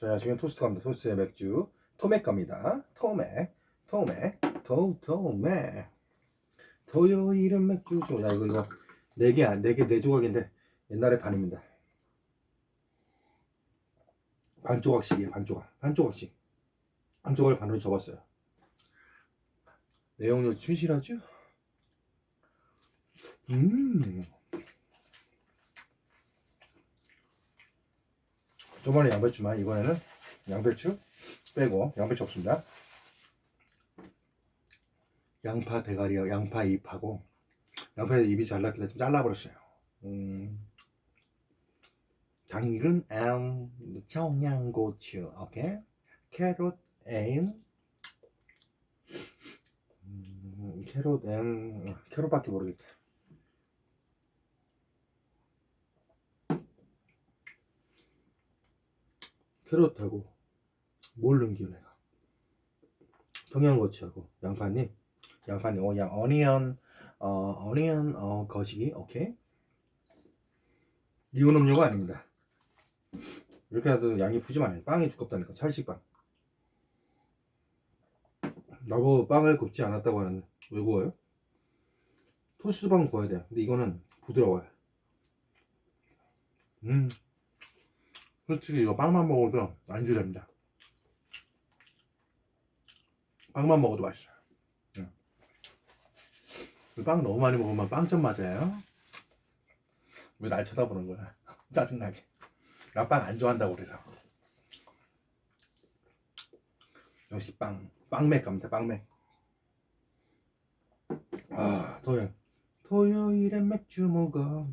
자, 지금 토스트 갑니다. 토스트에 맥주. 토맥 갑니다. 토맥. 토맥. 토, 토맥. 토요일은 맥주죠. 야, 이거, 이거. 네 개, 네 개, 네 조각인데, 옛날에 반입니다. 반 조각씩이에요, 반 조각. 반 조각씩. 한 조각을 반으로 접었어요. 내용료 충실하죠? 음. 저번에 양배추만 이번에는 양배추 빼고 양배추 없습니다. 양파 대가리하고 양파 잎하고 양파 잎이 잘랐길래 좀 잘라버렸어요. 음. 당근 앤 청양고추 오케이 캐럿 앤 음, 캐럿 앤 캐럿밖에 모르겠다. 캐럿하고 뭘 넣은겨 내가 청양고추하고 양파님 양파님 어, 양 어니언 어 어니언 어 거시기 오케이. 이온 음료가 아닙니다. 이렇게 해도 양이 푸짐하네. 빵이 두껍다니까 찰식빵. 나보고 빵을 굽지 않았다고 하는데 왜 구워요? 토스트빵 구워야 돼요. 근데 이거는 부드러워요. 음 솔직히 이거 빵만 먹어도 안 주렵니다. 빵만 먹어도 맛있어요. 응. 빵 너무 많이 먹으면 빵점 맞아요. 왜 날 쳐다보는 거야? 짜증나게. 나 빵 안 좋아한다고 그래서. 역시 빵, 빵맥 갑니다, 빵맥. 아, 토요일. 토요일엔 맥주 먹어.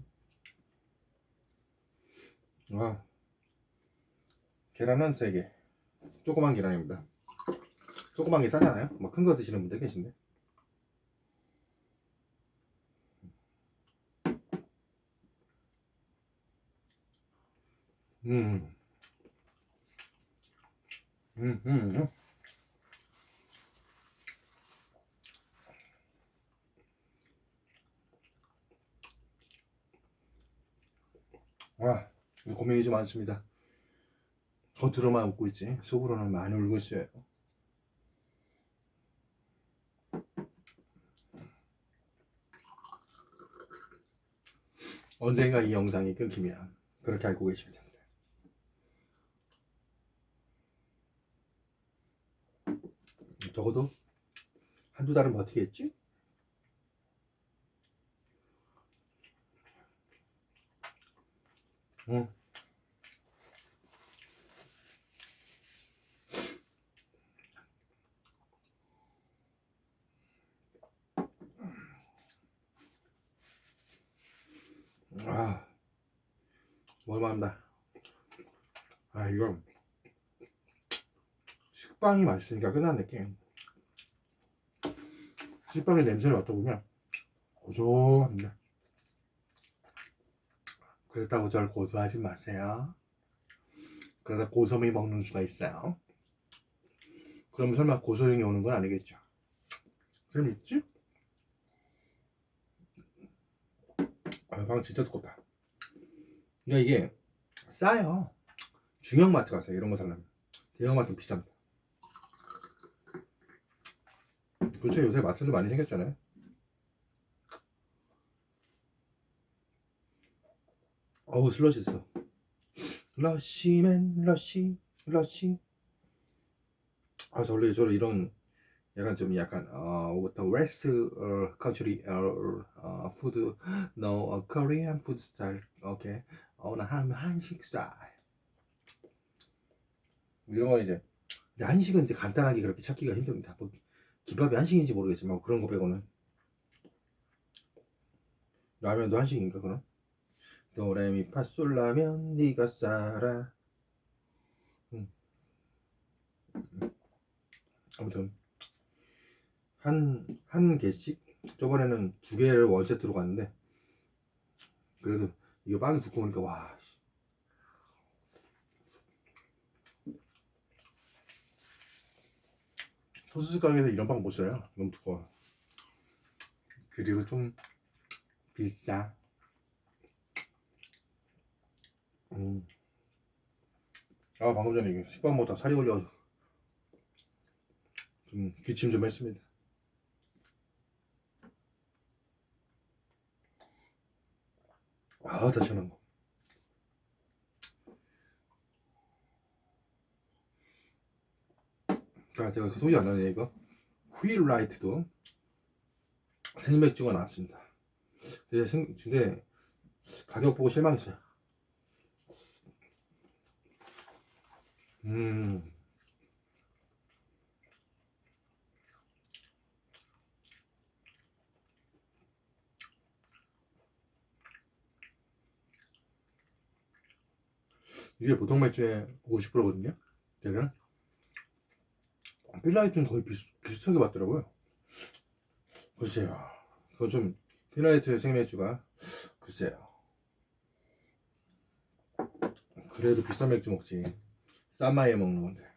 아. 계란은 3개 조그만 계란입니다 조그만 게 싸잖아요 뭐 큰 거 드시는 분들 계신데 음. 음, 음, 음. 와, 고민이 좀 많습니다. 겉으로만 웃고 있지 속으로는 많이 울고 있어요 언젠가 이 영상이 끊기면 그렇게 알고 계시면 됩니다 적어도 한두 달은 버티겠지? 응. 아, 뭘만한다. 아, 이건 식빵이 맛있으니까 끝난 느낌. 식빵의 냄새를 맡아보면 고소합니다. 그렇다고 절 고소하지 마세요. 그러다 고소미 먹는 수가 있어요. 그러면 설마 고소형이 오는 건 아니겠죠? 그럼 있지? 아, 방 진짜 두껍다. 그러니까 이게 싸요. 중형마트 가서 이런 거 살려면 대형마트는 비쌉니다. 그렇죠 요새 마트도 많이 생겼잖아요. 어우 슬러시 있어. 러시맨 러시 러시. 아 저 원래 저를 이런 약간 좀 약간 어 the west uh, country uh, uh, food no Korean food style 오케이 한 한식 스타일. 이런 건 이제. 한식은 이제 간단하게 그렇게 찾기가 힘듭니다. 뭐 김밥이 한식인지 모르겠지만 뭐 그런 거 빼고는. 라면도 한식인가 그럼? 도레미 파솔 라면 니가 싸라. 음. 아무튼 한, 한 개씩? 저번에는 두 개를 원세트로 갔는데, 그래도 이거 빵이 두꺼우니까, 와. 씨. 토스트 가게에서 이런 빵 못 써요. 너무 두꺼워. 그리고 좀 비싸. 음. 아 방금 전에 식빵 먹다 살이 올려가지고 좀 기침 좀 했습니다. 아 다시 거. 자, 제가 그 소리 안 나네 이거. 휠라이트도 생맥주가 나왔습니다. 근데, 생, 근데 가격 보고 실망했어요. 음. 이게 보통 맥주의 50%거든요. 제가 필라이트는 거의 비슷, 비슷하게 맞더라고요. 글쎄요. 그거 좀 필라이트 생맥주가 글쎄요. 그래도 비싼 맥주 먹지. 싼 마이에 먹는 건데.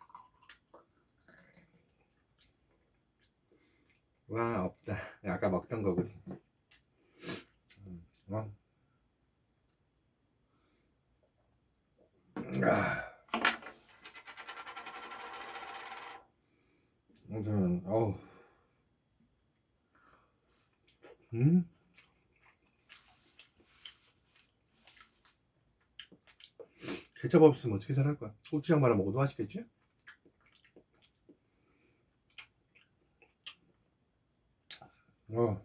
와 없다. 아까 먹던 거거든. 음, 와. 아. 아무튼 어우. 음? 케첩 없으면 어떻게 살할 거야? 고추장 말아 먹어도 맛있겠지? 어.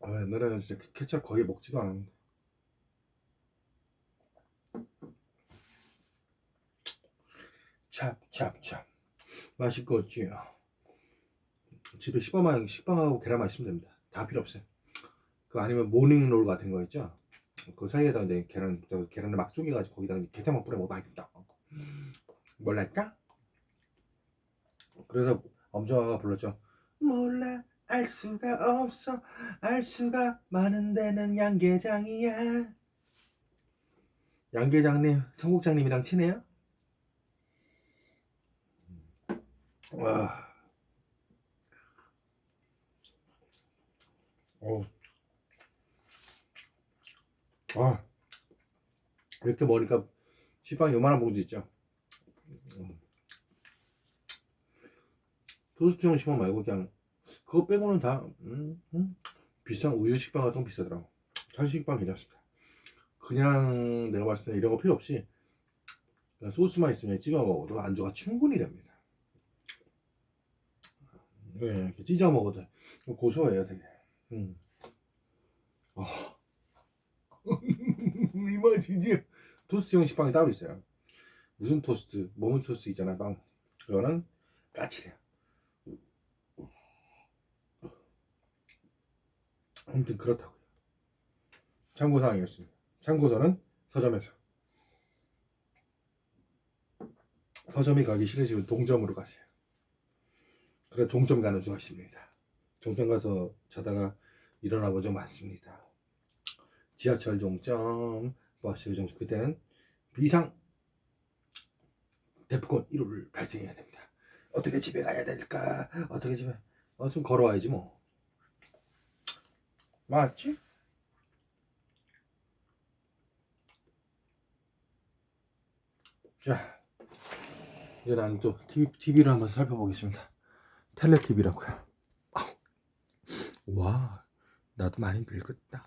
아, 옛날에는 진짜 케첩 거의 먹지도 않았는데. 찹찹찹 맛있겠지요. 집에 식빵만 식빵하고 계란만 있으면 됩니다. 다 필요 없어요. 그 아니면 모닝롤 같은 거 있죠? 그 사이에다 이제 계란 저 계란을 막 쪼개가지고 거기다가 게장만 뿌려 먹으면 맛있다. 몰랄까? 그래서 엄정화가 불렀죠. 몰라 알 수가 없어 알 수가 많은 데는 양계장이야. 양계장님 청국장님이랑 친해요? 와. 어. 아. 이렇게 먹으니까 식빵 요만한 봉지 있죠. 음. 토스트용 식빵 말고 그냥 그거 빼고는 다 음, 음. 비싼 우유 식빵 같은 거 비싸더라고. 찰 식빵 괜찮습니다. 그냥 내가 봤을 때 이런 거 필요 없이 소스만 있으면 찍어 먹어도 안주가 충분히 됩니다. 네, 이렇게 찢어 먹어도 고소해요, 되게. 음. 아. 이 맛이지. 토스트용 식빵이 따로 있어요. 무슨 토스트, 모문 토스트 있잖아요, 빵. 그거는 까칠해요. 아무튼 그렇다고요. 참고사항이었습니다. 참고서는 서점에서. 서점이 가기 싫으시면 동점으로 가세요. 그래 종점 가는 수가 있습니다. 종점 가서 자다가 일어나 보죠 많습니다. 지하철 종점, 버스 종점 그때는 비상 대포권 1호를 발생해야 됩니다. 어떻게 집에 가야 될까? 어떻게 집에? 어, 좀 걸어와야지 뭐. 맞지? 자, 이제 나는 또 TV, TV를 한번 살펴보겠습니다. 텔레 TV라고요. 와, 나도 많이 늙었다.